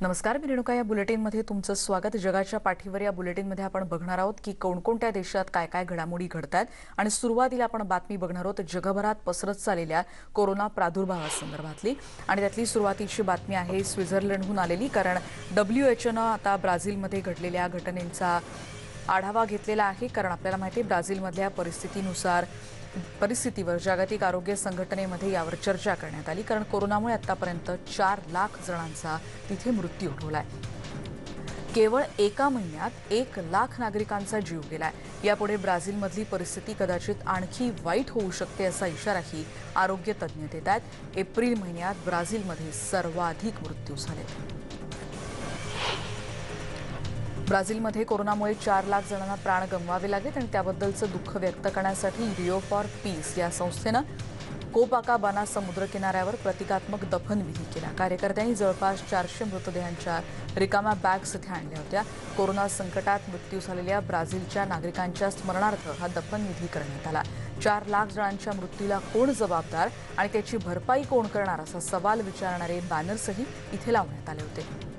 नमस्कार मी रेणुका. या बुलेटिनमध्ये तुमचं स्वागत. जगाच्या पाठीवर या बुलेटिनमध्ये आपण बघणार आहोत की कोणकोणत्या देशात काय काय घडामोडी घडत आहेत आणि सुरुवातीला आपण बातमी बघणार आहोत जगभरात पसरत चाललेल्या कोरोना प्रादुर्भावासंदर्भातली. आणि त्यातली सुरुवातीची बातमी आहे स्वित्झर्लंडहून आलेली कारण डब्ल्यू एच एनं आता ब्राझीलमध्ये घडलेल्या घटनेचा आढावा घेतलेला आहे. कारण आपल्याला माहिती आहे ब्राझीलमधल्या परिस्थितीनुसार परिस्थितीवर जागतिक आरोग्य संघटनेमध्ये यावर चर्चा करण्यात आली कारण कोरोनामुळे आतापर्यंत चार लाख जणांचा तिथे मृत्यू ओढवलाय केवळ एका महिन्यात एक लाख नागरिकांचा जीव गेलाय. यापुढे ब्राझीलमधली परिस्थिती कदाचित आणखी वाईट होऊ शकते असा इशाराही आरोग्य तज्ज्ञ देत आहेत. एप्रिल महिन्यात ब्राझीलमध्ये सर्वाधिक मृत्यू झाले ब्राझीलमध्ये कोरोनामुळे चार लाख जणांना प्राण गमवावे लागलेत आणि त्याबद्दलचं दुःख व्यक्त करण्यासाठी रिओ फॉर पीस या संस्थेनं कोपाकाबाना समुद्र किनाऱ्यावर प्रतिकात्मक दफनविधी केला. कार्यकर्त्यांनी जवळपास चारशे मृतदेहांच्या रिकाम्या बॅग्स इथे आणल्या होत्या. कोरोना संकटात मृत्यू झालेल्या ब्राझीलच्या नागरिकांच्या स्मरणार्थ हा दफनविधी करण्यात आला. चार लाख जणांच्या मृत्यूला कोण जबाबदार आणि त्याची भरपाई कोण करणार असा सवाल विचारणारे बॅनर्सही इथे लावण्यात आले होते.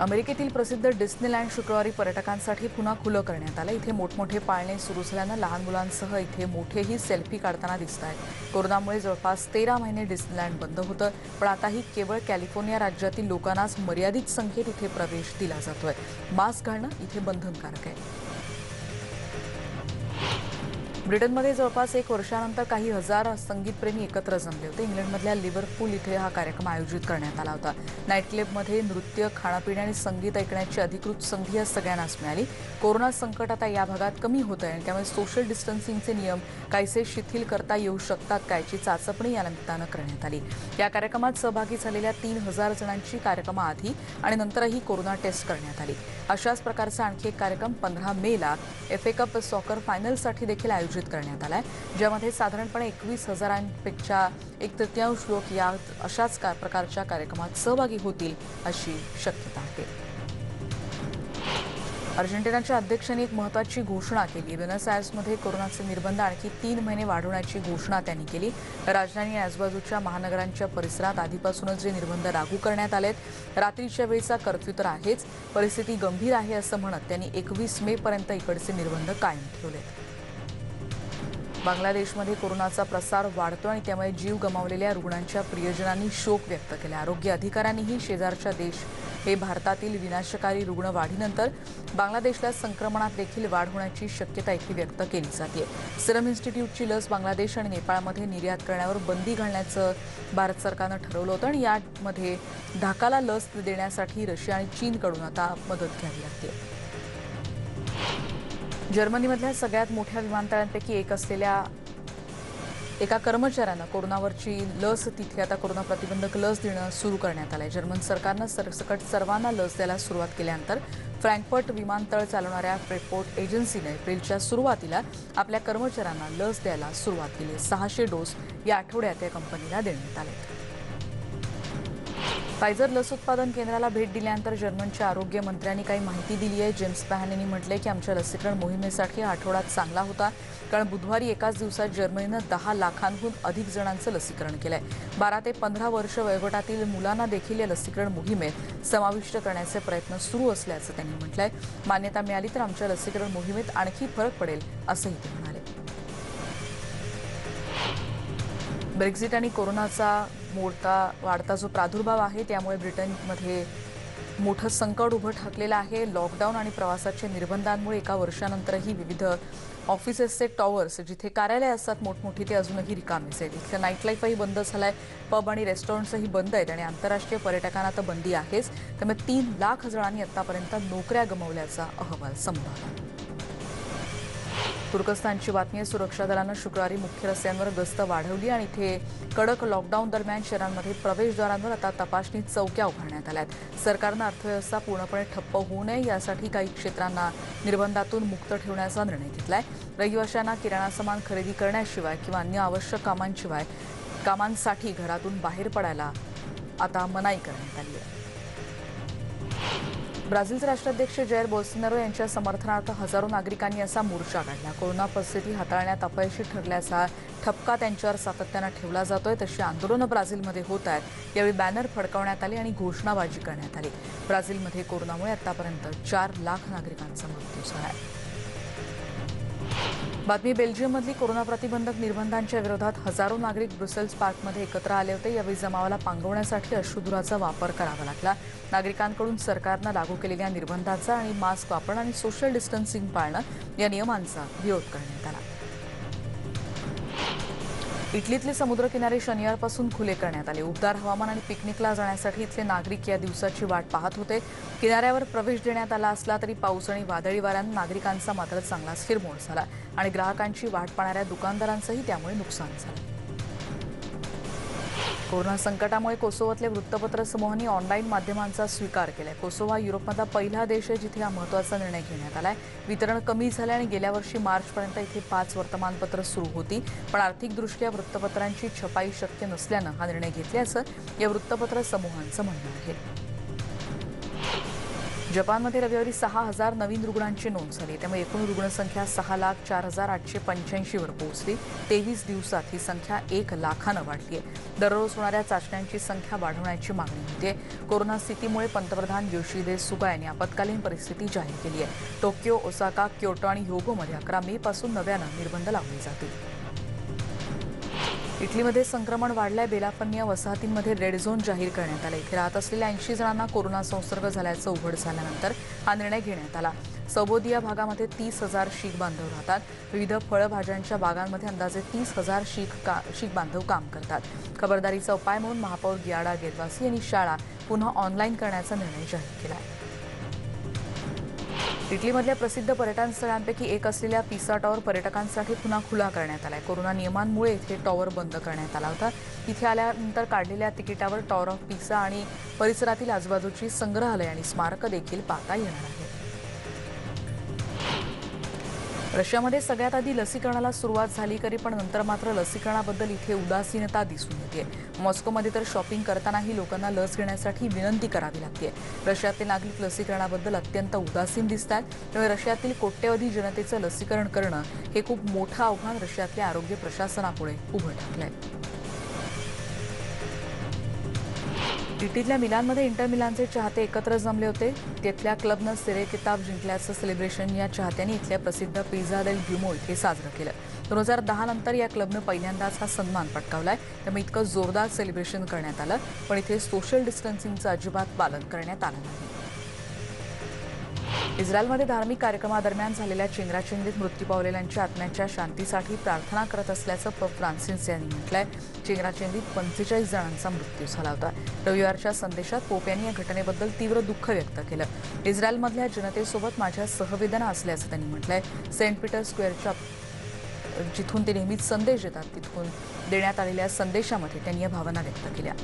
अमेरिकेतील प्रसिद्ध डिस्नीलँड शुक्रवारी पर्यटकांसाठी पुन्हा खुलं करण्यात आलं. इथे मोठमोठे पाळणे सुरू झाल्यानं लहान मुलांसह इथे मोठेही सेल्फी काढताना दिसत आहेत कोरोनामुळे जवळपास तेरा महिने डिस्नीलँड बंद होतं पण आताही केवळ कॅलिफोर्निया राज्यातील लोकांनाच मर्यादित संख्येत इथे प्रवेश दिला जातोय. मास्क घालणं इथे बंधनकारक आहे. ब्रिटनमध्ये जवळपास एक वर्षानंतर काही हजार संगीतप्रेमी एकत्र जमले होते. इंग्लंडमधल्या लिव्हरपूल इथे हा कार्यक्रम आयोजित करण्यात आला होता. नाईट क्लबमध्ये नृत्य खाणंपिणे आणि संगीत ऐकण्याची अधिकृत संधी या सगळ्यांनाच मिळाली. कोरोना संकट आता या भागात कमी होत आहे आणि त्यामुळे सोशल डिस्टन्सिंगचे नियम काहीसे शिथिल करता येऊ शकतात का याची चाचपणी या निमित्तानं करण्यात आली. या कार्यक्रमात सहभागी झालेल्या तीन हजार जणांची कार्यक्रमाआधी आणि नंतरही कोरोना टेस्ट करण्यात आली. अशाच प्रकारचा आणखी एक कार्यक्रम पंधरा मेला एफ ए कप सॉकर फायनलसाठी देखील आयोजित करण्यात आलाय. ज्यामध्ये साधारणपणे एकवीस हजारांपेक्षा एक तृतीयांश लोक या अशाच का- प्रकारच्या कार्यक्रमात सहभागी होतील अशी शक्यता आहे. अर्जेंटिनाच्या अध्यक्षांनी एक महत्वाची घोषणा केली. बेनस आयर्समध्ये कोरोनाचे निर्बंध आणखी तीन महिने वाढवण्याची घोषणा त्यांनी केली. राजधानी आजूबाजूच्या महानगरांच्या परिसरात आधीपासूनच जे निर्बंध लागू करण्यात आलेत रात्रीच्या वेळेचा कर्फ्यू तर आहेच. परिस्थिती गंभीर आहे असं म्हणत त्यांनी एकवीस मे पर्यंत इकडचे निर्बंध कायम ठेवलेत. बांगलादेशमध्ये कोरोनाचा प्रसार वाढतो आणि त्यामुळे जीव गमावलेल्या रुग्णांच्या प्रियजनांनी शोक व्यक्त केला. आरोग्य अधिकाऱ्यांनीही शेजारच्या देश हे भारतातील विनाशकारी रुग्ण वाढीनंतर बांगलादेशला संक्रमणात देखील वाढ होण्याची शक्यता इथे व्यक्त केली जाते. सिरम इन्स्टिट्यूटची लस बांगलादेश आणि नेपाळमध्ये निर्यात करण्यावर बंदी घालण्याचं भारत सरकारनं ठरवलं होतं आणि यामध्ये ढाकाला लस देण्यासाठी रशिया आणि चीनकडून आता मदत घ्यावी लागते. जर्मनीमधल्या सगळ्यात मोठ्या विमानतळांपैकी एक असलेल्या एका कर्मचाऱ्यानं कोरोनावरची लस तिथे आता कोरोना प्रतिबंधक लस देणं सुरू करण्यात आलंय. जर्मन सरकारनं सरसकट सर्वांना लस द्यायला सुरुवात केल्यानंतर फ्रँकफर्ट विमानतळ चालवणाऱ्या फ्रेपोर्ट एजन्सीने एप्रिलच्या सुरुवातीला आपल्या कर्मचाऱ्यांना लस द्यायला सुरुवात केली. सहाशे डोस या आठवड्यात या कंपनीला देण्यात आले. फायझर लस उत्पादन केंद्राला भेट दिल्यानंतर जर्मनच्या आरोग्य मंत्र्यांनी काही माहिती दिली आहे. जेम्स पॅन यांनी म्हटलंय की आमच्या लसीकरण मोहिमेसाठी आठवडा चांगला होता. कारण बुधवारी एकाच दिवसात जर्मनीनं दहा लाखांहून अधिक जणांचं लसीकरण केलंय. बारा ते पंधरा वर्ष वयोगटातील मुलांना देखील या लसीकरण मोहिमेत समाविष्ट करण्याचे प्रयत्न सुरू असल्याचं त्यांनी म्हटलंय. मान्यता मिळाली तर आमच्या लसीकरण मोहिमेत आणखी फरक पडेल असंही ते म्हणाले. ब्रेक्झिट आणि कोरोनाचा मोठा वाढता जो प्रादुर्भाव आहे त्यामुळे ब्रिटनमध्ये मोठं संकट उभं ठाकलेलं आहे. लॉकडाऊन आणि प्रवासाच्या निर्बंधांमुळे एका वर्षानंतरही विविध ऑफिसेसचे टॉवर्स जिथे कार्यालय असतात मोठमोठी ते अजूनही रिकामेच आहेत. इथलं नाईट लाईफही बंद झालाय. पब आणि रेस्टॉरंट्सही बंद आहेत आणि आंतरराष्ट्रीय पर्यटकांना तर बंदी आहेच. त्यामुळे तीन लाख जणांनी आतापर्यंत नोकऱ्या गमावल्याचा अहवाल समोर तुर्कस्तानची बातमी आहे सुरक्षा दलानं शुक्रवारी मुख्य रस्त्यांवर गस्त वाढवली आणि इथे कडक लॉकडाऊन दरम्यान शहरांमध्ये प्रवेशद्वारांवर आता तपासणी चौक्या उभारण्यात आल्या आहेत. सरकारनं अर्थव्यवस्था पूर्णपणे ठप्प होऊ नये यासाठी काही क्षेत्रांना निर्बंधातून मुक्त ठेवण्याचा निर्णय घेतला आहे रहिवाशांना किराणा सामान खरेदी करण्याशिवाय किंवा अन्य आवश्यक कामांशिवाय कामांसाठी घरातून बाहेर पडायला आता मनाई करण्यात आली आहे. ब्राझीलचे राष्ट्राध्यक्ष जैर बोल्सोनारो यांच्या समर्थनार्थ हजारो नागरिकांनी असा मोर्चा काढला. कोरोना परिस्थिती हाताळण्यात अपयशी ठरल्याचा ठपका त्यांच्यावर सातत्यानं ठेवला जातोय. तशी आंदोलनं ब्राझीलमध्ये होत आहेत. यावेळी बॅनर फडकवण्यात आले आणि घोषणाबाजी करण्यात आली. ब्राझीलमध्ये कोरोनामुळे आतापर्यंत चार लाख नागरिकांचा मृत्यू झाला आहे. बातमी बेल्जियममधली कोरोना प्रतिबंधक निर्बंधांच्या विरोधात हजारो नागरिक ब्रुसेल्स पार्कमध्ये एकत्र आले होते. यावेळी जमावाला पांगवण्यासाठी अश्रुधुराचा वापर करावा लागला. नागरिकांकडून सरकारनं लागू केलेल्या निर्बंधाचा आणि मास्क वापरणं आणि सोशल डिस्टन्सिंग पाळणं या नियमांचा विरोध करण्यात आला. इटलीतले समुद्रकिनारे शनिवारपासून खुले करण्यात आले. उबदार हवामान आणि पिकनिकला जाण्यासाठी इथले नागरिक या दिवसाची वाट पाहत होते. किनाऱ्यावर प्रवेश देण्यात आला असला तरी पाऊस आणि वादळी वाऱ्यानं नागरिकांचा मात्र चांगलाच हिरमोड झाला आणि ग्राहकांची वाट पाहणाऱ्या दुकानदारांचंही त्यामुळे नुकसान झालं. कोरोना संकटामुळे कोसोवातल्या वृत्तपत्र समूहांनी ऑनलाईन माध्यमांचा स्वीकार केलाय. कोसोवा युरोपमधला पहिला देश आहे जिथे हा महत्त्वाचा निर्णय घेण्यात आलाय. वितरण कमी झालं आणि गेल्या वर्षी मार्चपर्यंत इथे पाच वर्तमानपत्र सुरू होती. पण आर्थिकदृष्ट्या वृत्तपत्रांची छपाई शक्य नसल्यानं हा निर्णय घेतल्याचं या वृत्तपत्र समूहांचं म्हणणं आहे. जपानमध्ये रविवारी सहा हजार नवीन रुग्णांची नोंद झाली. त्यामुळे एकूण रुग्णसंख्या सहा लाख चार हजार आठशे पंच्याऐंशीवर पोहोचली. तेवीस दिवसात ही संख्या एक लाखानं वाढली आहे दररोज होणाऱ्या चाचण्यांची संख्या वाढवण्याची मागणी होते कोरोना स्थितीमुळे पंतप्रधान योशिदे सुगा यांनी आपत्कालीन परिस्थिती जाहीर केली आहे टोकियो ओसाका क्योटो आणि ह्योगोमध्ये अकरा मे पासून नव्यानं निर्बंध लावले जातील. इटलीमध्ये संक्रमण वाढलंय. बेलाफन्नी या वसाहतींमध्ये रेड झोन जाहीर करण्यात आला. इथे राहत असलेल्या ऐंशी जणांना कोरोना संसर्ग झाल्याचं उघड झाल्यानंतर हा निर्णय घेण्यात आला. सबोदिया भागामध्ये तीस हजार शीख बांधव राहतात. विविध फळभाज्यांच्या बागांमध्ये अंदाजे तीस हजार शीख का शीख बांधव काम करतात. खबरदारीचा उपाय म्हणून महापौर गियाडा गेरवासी यांनी शाळा पुन्हा ऑनलाईन करण्याचा निर्णय जाहीर केला आहे इटलीमधल्या प्रसिद्ध पर्यटन स्थळांपैकी एक असलेल्या पिसा टॉवर पर्यटकांसाठी पुन्हा खुला करण्यात आलाय. कोरोना नियमांमुळे इथे टॉवर बंद करण्यात आला होता. इथे आल्यानंतर काढलेल्या तिकिटावर टॉवर ऑफ पिसा आणि परिसरातील आजूबाजूची संग्रहालय आणि स्मारकं देखील पाहता येणार आहे. रशियामध्ये सगळ्यात आधी लसीकरणाला सुरुवात झाली तरी पण नंतर मात्र लसीकरणाबद्दल इथे उदासीनता दिसून येते मॉस्कोमध्ये तर शॉपिंग करतानाही लोकांना लस घेण्यासाठी विनंती करावी लागते रशियातील नागरिक लसीकरणाबद्दल अत्यंत उदासीन दिसतात त्यामुळे रशियातील कोट्यवधी जनतेचं लसीकरण करणं हे खूप मोठं आव्हान रशियातल्या आरोग्य प्रशासनापुढे उभं टाकलंय इटलीतल्या मिलानमध्ये इंटर मिलानचे चाहते एकत्र जमले होते. तिथल्या क्लबनं सिरे किताब जिंकल्याचं सेलिब्रेशन या चाहत्यांनी इथल्या प्रसिद्ध पिझ्झा देल ग्युमोल हे साजरं केलं. दोन हजार दहा नंतर या क्लबनं पहिल्यांदाच हा सन्मान पटकावलाय. त्यामुळे इतकं जोरदार सेलिब्रेशन करण्यात आलं पण इथे सोशल डिस्टन्सिंगचं अजिबात पालन करण्यात आलं नाही. इस्रायलमध्ये धार्मिक कार्यक्रमादरम्यान झालेल्या चेंगराचेंगरीत मृत्यू पावलेल्यांच्या आत्म्याच्या शांतीसाठी प्रार्थना करत असल्याचं पप फ्रान्सिस यांनी म्हटलंय. चेंगराचेंगरीत पंचेचाळीस जणांचा मृत्यू झाला होता. रविवारच्या संदेशात पोप यांनी या घटनेबद्दल तीव्र दुःख व्यक्त केलं. इस्रायलमधल्या जनतेसोबत माझ्या सहवेदना असल्याचं त्यांनी म्हटलंय. सेंट पीटर स्क्वेअरच्या जिथून ते नेहमीच संदेश देतात तिथून देण्यात आलेल्या संदेशामध्ये त्यांनी या भावना व्यक्त केल्या.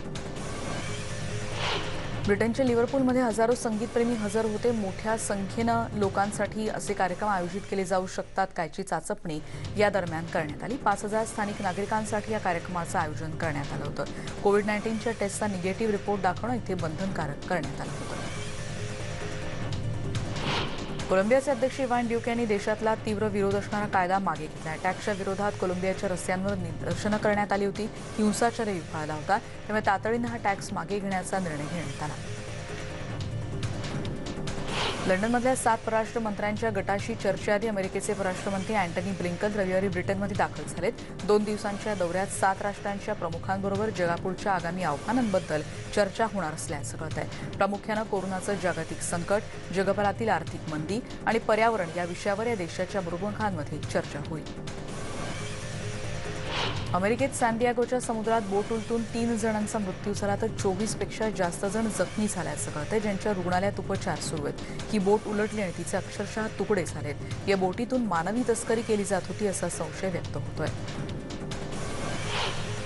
ब्रिटनच्या लिव्हरपूलमध्ये हजारो संगीतप्रेमी हजर होते. मोठ्या संख्येनं लोकांसाठी असे कार्यक्रम आयोजित केले जाऊ शकतात कायची चाचपणी या दरम्यान करण्यात आली. पाच हजार स्थानिक नागरिकांसाठी या कार्यक्रमाचं आयोजन करण्यात आलं होतं. कोविड नाईन्टीनच्या टेस्टचा निगेटिव्ह रिपोर्ट दाखवणं इथे बंधनकारक करण्यात आलं होतं. कोलंबियाचे अध्यक्ष इवान ड्यूक यांनी देशातला तीव्र विरोध असणारा कायदा मागे घेतला टॅक्सच्या विरोधात कोलंबियाच्या रस्त्यांवर निदर्शनं करण्यात आली होती. हिंसाचारही उभारला होता. त्यामुळे तातडीनं हा टॅक्स मागे घेण्याचा निर्णय घेण्यात आला. लंडनमधल्या सात परराष्ट्र मंत्र्यांच्या गटाशी चर्चेआधी अमेरिकेचे परराष्ट्रमंत्री अँटनी ब्लिंकन रविवारी ब्रिटनमध्ये दाखल झालेत. दोन दिवसांच्या दौऱ्यात सात राष्ट्रांच्या प्रमुखांबरोबर जगापुढच्या आगामी आव्हानांबद्दल चर्चा होणार असल्याचं कळत आहे. प्रामुख्यानं कोरोनाचं जागतिक संकट जगभरातील आर्थिक मंदी आणि पर्यावरण या विषयावर या देशाच्या प्रमुखांमध्ये चर्चा होईल. अमेरिकेत सॅनडियागोच्या समुद्रात बोट उलटून तीन जणांचा मृत्यू झाला तर चोवीसपेक्षा जास्त जण जखमी झाल्याचं कळतंय ज्यांच्या रुग्णालयात उपचार सुरू आहेत. ही बोट उलटली आणि तिचे अक्षरशः तुकडे झालेत. या बोटीतून मानवी तस्करी केली जात होती असा संशय व्यक्त होतोय.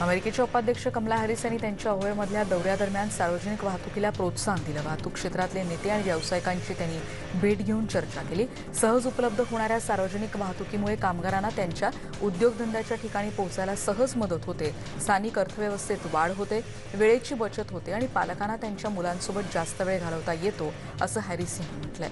अमेरिकेचे उपाध्यक्ष कमला हॅरिस यांनी त्यांच्या ओहेमधल्या दौऱ्यादरम्यान सार्वजनिक वाहतुकीला प्रोत्साहन दिलं. वाहतूक क्षेत्रातले नेते आणि व्यावसायिकांची त्यांनी भेट घेऊन चर्चा केली. सहज उपलब्ध होणाऱ्या सार्वजनिक वाहतुकीमुळे कामगारांना त्यांच्या उद्योगधंद्याच्या ठिकाणी पोहोचायला सहज मदत होते. स्थानिक अर्थव्यवस्थेत वाढ होते वेळेची बचत होते आणि पालकांना त्यांच्या मुलांसोबत जास्त वेळ घालवता येतो असं हॅरिस यांनी म्हटलंय.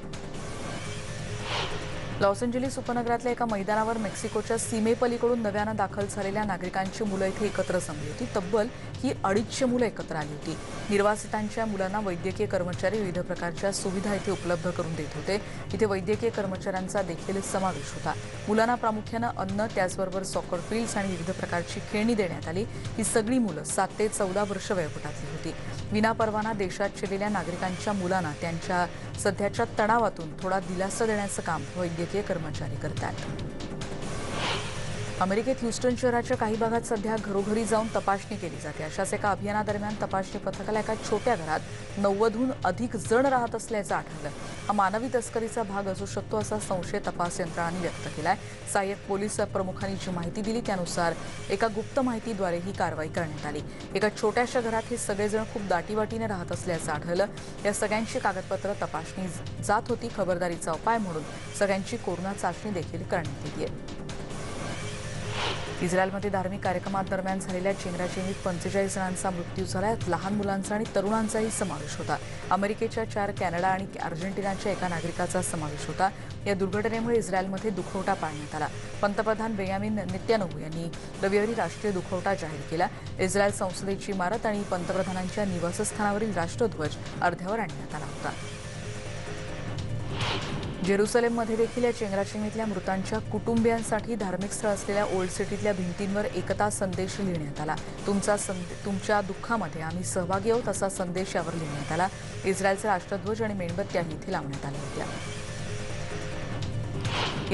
लॉस एंजेलिस उपनगरातल्या एका मैदानावर मेक्सिकोच्या सीमेपलीकडून नव्यानं दाखल झालेल्या नागरिकांची मुलं इथे एकत्र जमली होती. तब्बल ही अडीचशे मुलं एकत्र आली होती. निर्वासितांच्या मुलांना वैद्यकीय कर्मचारी विविध प्रकारच्या सुविधा इथे उपलब्ध करून देत होते. इथे वैद्यकीय कर्मचाऱ्यांचा देखील समावेश होता. मुलांना प्रामुख्यानं अन्न त्याचबरोबर सॉकर फील्ड्स आणि विविध प्रकारची खेळणी देण्यात आली. ही सगळी मुलं सात ते चौदा वर्ष वयोगटातली होती. विनापरवाना देशात शिरलेल्या नागरिकांच्या मुलांना त्यांच्या सध्याच्या तणावातून थोडा दिलासा देण्याचं काम वैद्यकीय कर्मचारी करतात. अमेरिकेत ह्युस्टन शहराच्या काही भागात सध्या घरोघरी जाऊन तपासणी केली जाते. अशाच एका अभियानादरम्यान तपासणी पथकाला एका छोट्या घरात नव्वदहून अधिक जण राहत असल्याचं आढळलं. हा मानवी तस्करीचा भाग असू शकतो असा संशय तपास यंत्रणांनी व्यक्त केलाय. सहाय्यक पोलीस प्रमुखांनी जी माहिती दिली त्यानुसार एका गुप्त माहितीद्वारे ही कारवाई करण्यात आली. एका छोट्याशा घरात हे सगळेजण खूप दाटीवाटीने राहत असल्याचं आढळलं. या सगळ्यांची कागदपत्र तपासणी जात होती खबरदारीचा उपाय म्हणून सगळ्यांची कोरोना चाचणी देखील करण्यात येते इस्रायलमध्ये धार्मिक कार्यक्रमादरम्यान झालेल्या चेंगराचेंगीत पंचेचाळीस जणांचा मृत्यू झाला. यात लहान मुलांचा आणि तरुणांचाही समावेश होता. अमेरिकेच्या चार कॅनडा आणि अर्जेंटिनाच्या एका नागरिकाचा समावेश होता. या दुर्घटनेमुळे इस्रायलमध्ये दुखवटा पाळण्यात आला. पंतप्रधान बेयामिन नेत्यानहू यांनी रविवारी राष्ट्रीय दुखवटा जाहीर केला. इस्रायल संसदेची इमारत आणि पंतप्रधानांच्या निवासस्थानावरील राष्ट्रध्वज अर्ध्यावर आणण्यात आला होता. जेरुसलेममध्ये देखील या चेंगराचेंगीतल्या मृतांच्या कुटुंबियांसाठी धार्मिक स्थळ असलेल्या ओल्ड सिटीतल्या भिंतींवर एकता संदेश लिहिण्यात आला. तुमचा संदे तुमच्या दुःखामध्ये आम्ही सहभागी आहोत असा संदेश यावर लिहिण्यात आला. इस्रायलचे राष्ट्रध्वज आणि मेणबत्त्याही इथे लावण्यात आल्या होत्या.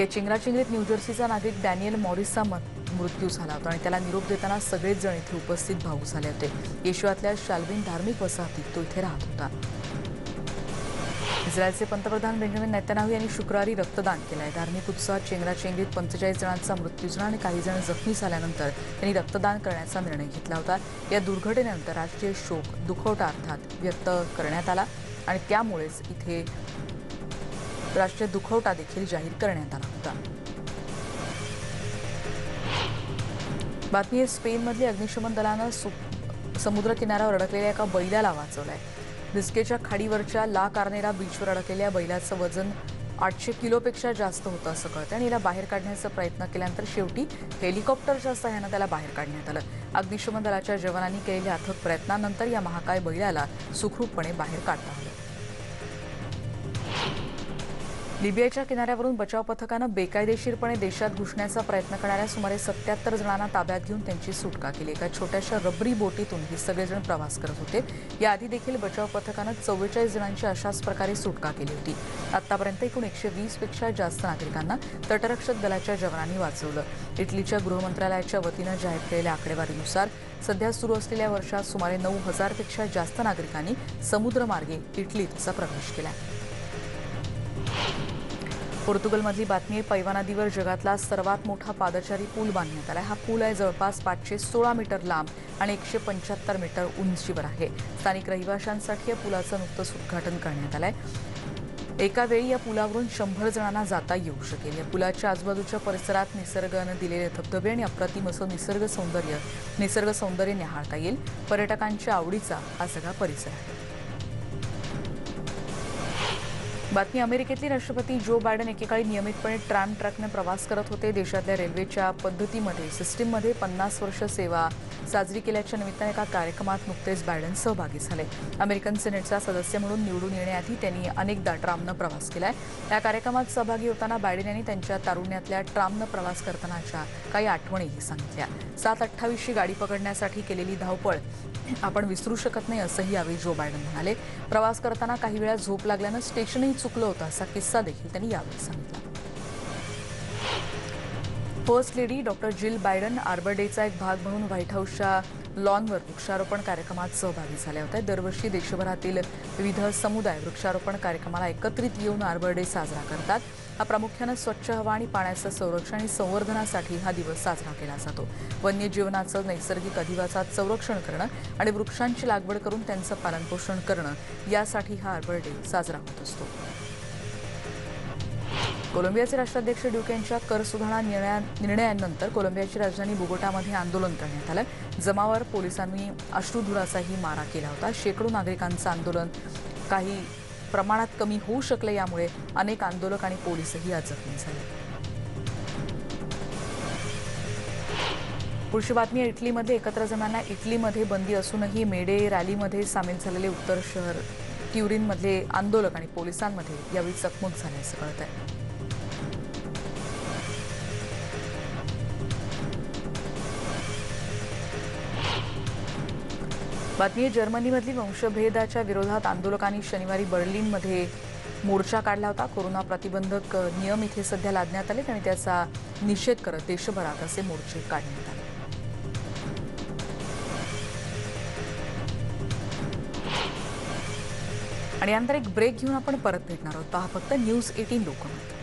या चिंगराचिंगरीत न्यूजर्सीचा नागरिक डॅनियल मॉरिसचा मत- मृत्यू झाला होता आणि त्याला निरोप देताना सगळेच जण इथे उपस्थित भाऊ झाले होते. येशुआतल्या शाल्विन धार्मिक वसाहतीत तो इथे राहत होता. इस्रायलचे पंतप्रधान बेंजामिन नेतन्याहू यांनी शुक्रवारी रक्तदान केलं आहे धार्मिक उत्साहात चेंगराचेंगरीत पंचेचाळीस जणांचा मृत्यू झाला आणि काही जण जखमी झाल्यानंतर त्यांनी रक्तदान करण्याचा निर्णय घेतला होता. या दुर्घटनेनंतर राष्ट्रीय शोक दुखवटा अर्थात व्यक्त करण्यात आला आणि त्यामुळेच इथे राष्ट्रीय दुखवटा देखील जाहीर करण्यात आला होता. बातमी आहे स्पेनमधली अग्निशमन दलानं सु- समुद्र किनाऱ्यावर अडकलेल्या एका बैलाला आहे बिस्केच्या खाडीवरच्या ला कार्नेरा बीचवर अडकलेल्या बैलाचं वजन आठशे किलोपेक्षा जास्त होतं असं कळतं आणि याला बाहेर काढण्याचा प्रयत्न केल्यानंतर शेवटी हेलिकॉप्टरच्या सहाय्यानं त्याला बाहेर काढण्यात आलं. अग्निशमन दलाच्या जवानांनी केलेल्या अथक प्रयत्नानंतर या महाकाय बैलाला सुखरूपपणे बाहेर काढता आलं. लिबियाच्या किनाऱ्यावरून बचाव पथकानं बेकायदेशीरपणे देशात घुसण्याचा प्रयत्न करणाऱ्या सुमारे सत्याहत्तर जणांना ताब्यात घेऊन त्यांची सुटका केली. एका छोट्याशा रबरी बोटीतून हे सगळेजण प्रवास करत होते. याआधी देखील बचाव पथकानं चव्वेचाळीस जणांची अशाच प्रकारे सुटका केली होती. आतापर्यंत एकूण एकशे वीसपेक्षा जास्त नागरिकांना तटरक्षक दलाच्या जवानांनी वाचवलं. इटलीच्या गृहमंत्रालयाच्या वतीनं जाहीर केलेल्या आकडेवारीनुसार सध्या सुरू असलेल्या वर्षात सुमारे नऊ हजारपेक्षा जास्त नागरिकांनी समुद्रमार्गे इटलीत असा प्रवेश केला. पोर्तुगलमधली बातमी आहे पैवा नदीवर जगातला सर्वात मोठा पादचारी पूल बांधण्यात आला हा पूल आहे जवळपास पाचशे सोळा मीटर लांब आणि एकशे पंच्याहत्तर मीटर उंचीवर आहे. स्थानिक रहिवाशांसाठी या पुलाचं नुकतंच उद्घाटन करण्यात आलंय. एका वेळी या पुलावरून शंभर जणांना जाता येऊ शकेल. या पुलाच्या आजूबाजूच्या परिसरात निसर्गानं दिलेले धबधबे आणि अप्रतिम असं निसर्ग सौंदर्य निसर्ग सौंदर्य निहाळता येईल. पर्यटकांच्या आवडीचा हा सगळा परिसर आहे. बातमी अमेरिकेतले राष्ट्रपती जो बायडन एकेकाळी नियमितपणे ट्रॅम ट्रकने प्रवास करत होते देशातल्या रेल्वेच्या पद्धतीमध्ये सिस्टीममध्ये पन्नास वर्ष सेवा साजरी केल्याच्या निमित्ताने एका कार्यक्रमात नुकतेच बायडन सहभागी झाले. अमेरिकन सिनेटचा सदस्य म्हणून निवडून येण्याआधी त्यांनी अनेकदा ट्रामनं प्रवास केलाय. या कार्यक्रमात सहभागी होताना बायडन यांनी त्यांच्या तारुण्यातल्या ट्रामनं प्रवास करतानाच्या काही आठवणीही सांगितल्या. सात अठ्ठावीसची गाडी पकडण्यासाठी केलेली धावपळ आपण विसरू शकत नाही असंही यावेळी जो बायडन म्हणाले. प्रवास करताना काही वेळा झोप लागल्यानं स्टेशनही चुकलं होतं असा किस्सा देखील त्यांनी यावेळी सांगितला. First lady doctor Jill Biden Arbor डेचा एक भाग म्हणून व्हाईट हाऊसच्या लॉनवर वृक्षारोपण कार्यक्रमात सहभागी झाल्या होत्या. दरवर्षी देशभरातील विविध समुदाय वृक्षारोपण कार्यक्रमाला एकत्रित येऊन आर्बर डे साजरा करतात. हा प्रामुख्यानं स्वच्छ हवा आणि पाण्याचं संरक्षण आणि संवर्धनासाठी हा दिवस साजरा केला जातो. वन्यजीवनाचं नैसर्गिक अधिवासात संरक्षण करणं आणि वृक्षांची लागवड करून त्यांचं पालनपोषण करणं यासाठी हा आर्बर डे साजरा होत असतो. कोलंबियाचे राष्ट्राध्यक्ष ड्यूक यांच्या कर सुधारणा निर्णया- निर्णयानंतर कोलंबियाची राजधानी बोगोटामध्ये आंदोलन करण्यात आलं. जमावर पोलिसांनी अश्रुधुराचाही मारा केला होता. शेकडो नागरिकांचं आंदोलन काही प्रमाणात कमी होऊ शकलं यामुळे अनेक आंदोलक आणि पोलीसही आज जखमी झाले. पुढची बातमी इटलीमध्ये एकत्र जणांना इटलीमध्ये बंदी असूनही मेडे रॅलीमध्ये सामील झालेले उत्तर शहर ट्युरिनमधले आंदोलक आणि पोलिसांमध्ये यावेळी चकमक झाल्याचं कळत आहे बातमी जर्मनीमधली वंशभेदाच्या विरोधात आंदोलकांनी शनिवारी बर्लिनमध्ये मोर्चा काढला होता. कोरोना प्रतिबंधक नियम इथे सध्या लादण्यात आलेत आणि त्याचा निषेध करत देशभरात असे मोर्चे काढण्यात आले. आणि यानंतर एक ब्रेक घेऊन आपण परत भेटणार आहोत. पहा फक्त न्यूज एटीन लोकमत.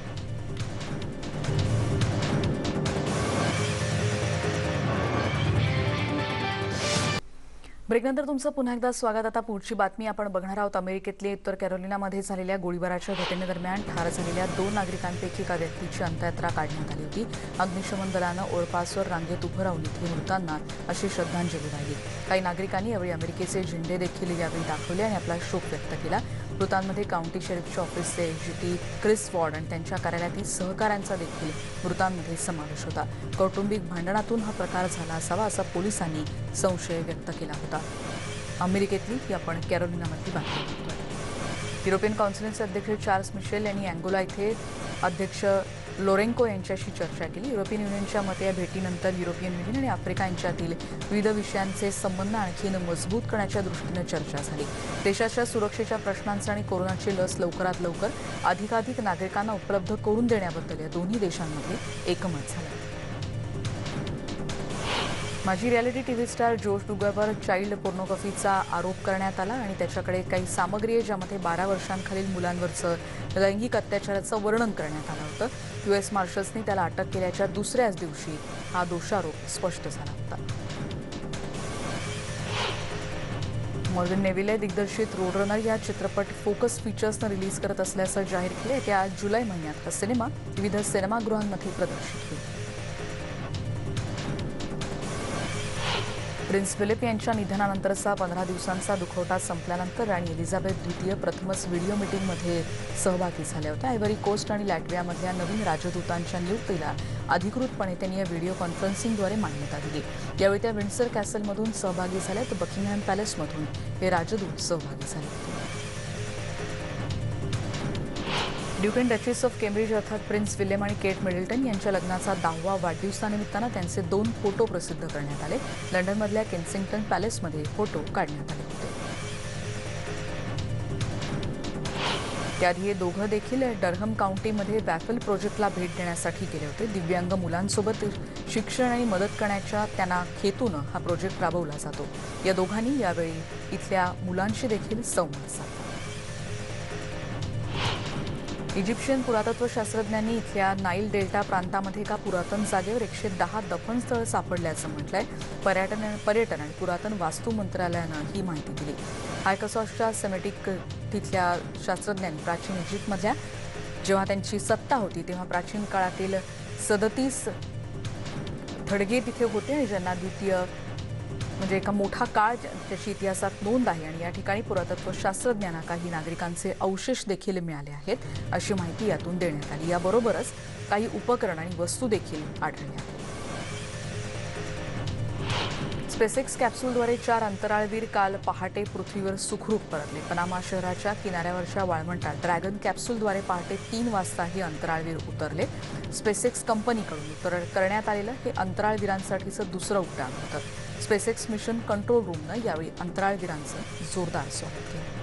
ब्रेकनंतर तुमचं पुन्हा एकदा स्वागत. आता पुढची बातमी आपण बघणार आहोत. अमेरिकेतले उत्तर कॅरोलिनामध्ये झालेल्या गोळीबाराच्या घटनेदरम्यान ठार झालेल्या दोन नागरिकांपैकी एका व्यक्तीची अंत्ययात्रा काढण्यात आली होती. अग्निशमन दलानं ओळपासवर रांगेत उभं राहून इथे मृतांना अशी श्रद्धांजली वाहिली. काही नागरिकांनी यावेळी अमेरिकेचे झेंडे देखील यावेळी दाखवले आणि आपला शोक व्यक्त केला. मृतांमध्ये काउंटी शेरिफच्या ऑफिसचे जी क्रिस वॉर्ड आणि त्यांच्या कार्यालयातील सहकाऱ्यांचा देखील मृतांमध्ये समावेश होता. कौटुंबिक भांडणातून हा प्रकार झाला असावा असा पोलिसांनी संशय व्यक्त केला होता. अमेरिकेतली ही आपण कॅरोलिनामधली बातमी युरोपियन काउन्सिलचे अध्यक्ष चार्ल्स मिशेल यांनी अँगोला इथे अध्यक्ष लोरेन्को यांच्याशी चर्चा केली. युरोपियन युनियनच्या मते या भेटीनंतर युरोपियन युनियन आणि आफ्रिका यांच्यातील विविध विषयांचे संबंध आणखीन मजबूत करण्याच्या दृष्टीनं चर्चा झाली. देशाच्या सुरक्षेच्या प्रश्नांचं आणि कोरोनाची लस लवकरात लवकर अधिकाधिक नागरिकांना उपलब्ध करून देण्याबद्दल या दोन्ही देशांमध्ये एकमत झालं. माजी रियालिटी टीव्ही स्टार जोश डुगरवर चाइल्ड पोर्नोग्राफीचा आरोप करण्यात आला आणि त्याच्याकडे काही सामग्री आहे ज्यामध्ये बारा वर्षांखालील मुलांवरचं लैंगिक अत्याचाराचं वर्णन करण्यात आलं होतं. युएस मार्शल्सनी त्याला अटक केल्याच्या दुसऱ्याच दिवशी हा दोषारोप स्पष्ट झाला होता. मॉर्गन नेव्हिले दिग्दर्शित रोडरनर या चित्रपट फोकस फीचर्सनं रिलीज करत असल्याचं जाहीर केलं येत्या जुलै महिन्यात हा सिनेमा विविध सिनेमागृहांमध्ये प्रदर्शित होईल. प्रिन्स फिलिप यांच्या निधनानंतरचा पंधरा दिवसांचा दुखवटा संपल्यानंतर राणी एलिझाबेथ द्वितीय प्रथमच व्हिडिओ मीटिंगमध्ये सहभागी झाल्या होत्या. आयव्हरी कोस्ट आणि लॅटवियामधल्या नवीन राजदूतांच्या नियुक्तीला अधिकृतपणे त्यांनी या व्हिडिओ कॉन्फरन्सिंगद्वारे मान्यता दिली. यावेळी त्या विंडसर कॅसलमधून सहभागी झाल्या तर बकिंगहॅम पॅलेसमधून हे राजदूत सहभागी झाले होते. Duke and duchess of Cambridge अर्थात प्रिन्स विल्यम आणि केट मिडल्टन यांच्या लग्नाचा दहावा वाढदिवसानिमित्तानं त्यांचे दोन फोटो प्रसिद्ध करण्यात आले. लंडनमधल्या केन्सिंग्टन पॅलेसमध्ये फोटो काढण्यात आले होते. त्याआधी हे दोघं देखील डरहम काउंटीमध्ये बॅफल प्रोजेक्टला भेट देण्यासाठी गेले होते. दिव्यांग मुलांसोबत शिक्षण आणि मदत करण्याच्या त्यांना हेतूनं हा प्रोजेक्ट राबवला जातो. या दोघांनी यावेळी इथल्या मुलांशी देखील संवाद साधला. इजिप्शियन पुरातत्व शास्त्रज्ञांनी इथल्या नाईल डेल्टा प्रांतामध्ये एका पुरातन जागेवर एकशे दहा दफनस्थळ सापडल्याचं म्हटलंय. पर्यटन पर्यटन आणि पुरातन वास्तू मंत्रालयानं ही माहिती दिली. आयकसॉसच्या सेमेटिक तिथल्या शास्त्रज्ञांनी प्राचीन इजिप्तमधल्या जेव्हा त्यांची सत्ता होती तेव्हा प्राचीन काळातील सदतीस थडगे तिथे होते आणि ज्यांना द्वितीय म्हणजे एका मोठा काळ ज्या- त्याची इतिहासात नोंद आहे आणि या ठिकाणी पुरातत्व शास्त्रज्ञांना काही नागरिकांचे अवशेष देखील मिळाले आहेत अशी माहिती यातून देण्यात आली. याबरोबरच काही उपकरण आणि वस्तू देखील आढळल्या आहेत. स्पेसेक्स कॅप्सूलद्वारे चार अंतराळवीर काल पहाटे पृथ्वीवर सुखरूप परतले. पनामा शहराच्या किनाऱ्यावरच्या वाळवंटात ड्रॅगन कॅप्सूलद्वारे पहाटे तीन वाजता हे अंतराळवीर उतरले. स्पेसेक्स कंपनीकडून उतर करण्यात आलेलं हे अंतराळवीरांसाठीचं दुसरं उड्डाण होतं. स्पेसेक्स मिशन कंट्रोल रूमनं यावेळी अंतराळवीरांचं जोरदार स्वागत केलं.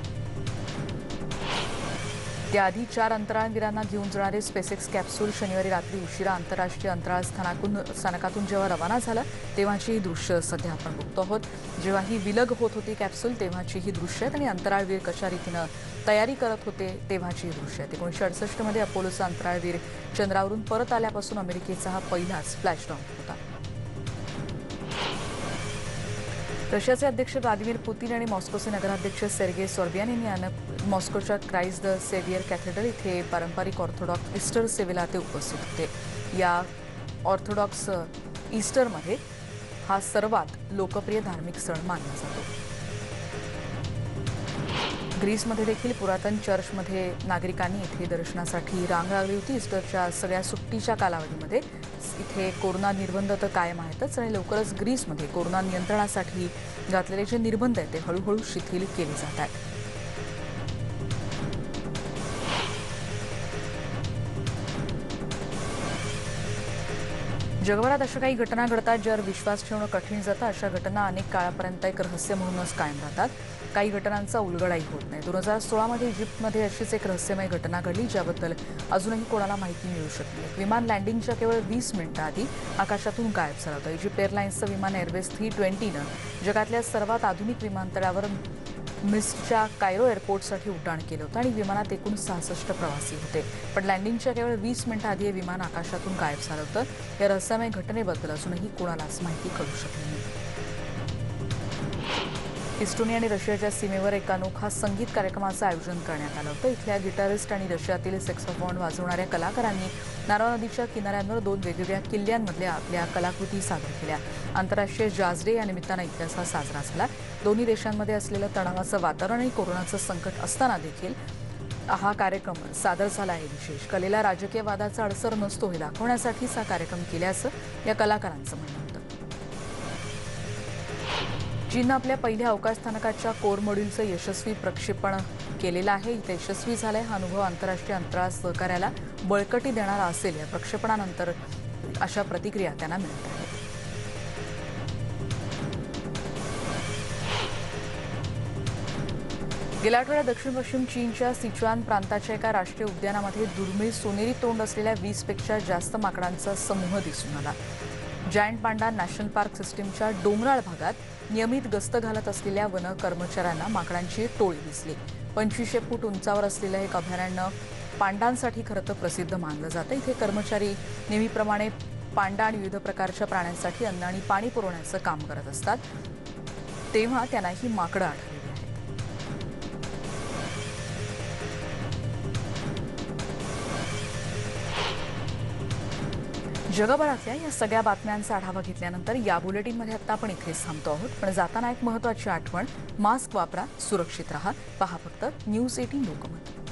त्याआधी चार अंतराळवीरांना घेऊन जाणारे स्पेसेक्स कॅप्सूल शनिवारी रात्री उशिरा आंतरराष्ट्रीय अंतराळ स्थानाकून स्थानकातून जेव्हा रवाना झालं तेव्हाची ही दृश्य सध्या आपण बघतो आहोत. जेव्हा ही विलग होत होती कॅप्सूल तेव्हाची ही दृश्य आहेत आणि अंतराळवीर कशा रीतीनं तयारी करत होते तेव्हाची ही दृश्य आहेत. एकोणीसशे अडसष्टमध्ये अपोलोचा अंतराळवीर चंद्रावरून परत आल्यापासून अमेरिकेचा हा पहिलाच स्प्लॅशडाऊन रशियाचे अध्यक्ष व्लादिमीर पुतीन आणि मॉस्कोचे नगराध्यक्ष सेर्गे सॉर्बियान यांनी मॉस्कोच्या क्राईस्ट द सेवियर कॅथेड्रल इथे पारंपरिक ऑर्थोडॉक्स ईस्टर सेवेला ते उपस्थित होते. या ऑर्थोडॉक्स ईस्टरमध्ये हा सर्वात लोकप्रिय धार्मिक सण मानला जातो. ग्रीसमध्ये देखील पुरातन चर्चमध्ये नागरिकांनी इथे दर्शनासाठी रांग लागली होती इस्टरच्या सगळ्या सुट्टीच्या कालावधीमध्ये इथे कोरोना निर्बंध तर कायम आहेतच आणि लवकरच ग्रीसमध्ये कोरोना नियंत्रणासाठी घातलेले जे निर्बंध आहेत ते हळूहळू शिथिल केले जात आहेत. जगभरात अशा काही घटना घडतात ज्यावर विश्वास ठेवणं कठीण जातं. अशा घटना अनेक काळापर्यंत एक रहस्य म्हणूनच कायम राहतात. काही घटनांचा उलगडाही होत नाही. दोन हजार सोळामध्ये इजिप्तमध्ये अशीच एक रहस्यमय घटना घडली ज्याबद्दल अजूनही कोणाला माहिती मिळू शकली विमान लँडिंगच्या केवळ वीस मिनिटं आधी आकाशातून गायब झालं होतं. इजिप्त एअरलाइन्सचं विमान एअरवेज थ्री ट्वेंटीनं जगातल्या सर्वात आधुनिक विमानतळावर मिसच्या कायरो एअरपोर्टसाठी उड्डाण केलं होतं आणि विमानात एकूण सहासष्ट प्रवासी होते. पण लँडिंगच्या केवळ वीस मिनिटं आधी हे विमान आकाशातून गायब झालं होतं. या रहस्यमय घटनेबद्दल अजूनही कोणालाच माहिती कळू शकली नाही. इस्टोनिया आणि रशियाच्या सीमेवर एक अनोखा संगीत कार्यक्रमाचं आयोजन करण्यात आलं होतं. इथल्या गिटारिस्ट आणि रशियातील सेक्सोफॉन वाजवणाऱ्या कलाकारांनी नारळ नदीच्या किनाऱ्यांवर दोन वेगवेगळ्या किल्ल्यांमधल्या आपल्या कलाकृती सादर केल्या. आंतरराष्ट्रीय जाज डे या निमित्तानं इतिहास हा साजरा झाला. दोन्ही देशांमध्ये असलेलं तणावाचं वातावरण आणि कोरोनाचं संकट असताना देखील हा कार्यक्रम सादर झाला आहे विशेष. कलेला राजकीय वादाचा अडसर नसतो हे दाखवण्यासाठीच हा कार्यक्रम केल्याचं या कलाकारांचं म्हणणं चीननं आपल्या पहिल्या अवकाश स्थानकाच्या कोर मॉड्यूलचं यशस्वी प्रक्षेपण केलेलं आहे. इथे यशस्वी झालाय हा अनुभव आंतरराष्ट्रीय अंतराळ सहकार्याला बळकटी देणारा असेल या प्रक्षेपणानंतर अशा प्रतिक्रिया त्यांना मिळत आहेत. गेल्या आठवड्यात दक्षिण पश्चिम चीनच्या सिचुआन प्रांताच्या एका राष्ट्रीय उद्यानामध्ये दुर्मिळ सोनेरी तोंड असलेल्या वीसपेक्षा जास्त माकडांचा समूह दिसून आला. जायंट पांडा नॅशनल पार्क सिस्टीमच्या डोंगराळ भागात नियमित गस्त घालत असलेल्या वन कर्मचाऱ्यांना माकडांची टोळी दिसली. पंचवीसशे फूट उंचावर असलेलं एक अभयारण्य पांडांसाठी खरं तर प्रसिद्ध मानलं जातं. इथे कर्मचारी नेहमीप्रमाणे पांडा आणि विविध प्रकारच्या प्राण्यांसाठी अन्न आणि पाणी पुरवण्याचं काम करत असतात. तेव्हा त्यांना ही माकडं आढळली. जगभरातल्या या सगळ्या बातम्यांचा आढावा घेतल्यानंतर या बुलेटिनमध्ये आता आपण इथेच थांबतो आहोत. पण जाताना एक महत्वाची आठवण मास्क वापरा सुरक्षित राहा. पहा फक्त न्यूज एटीन लोकमत.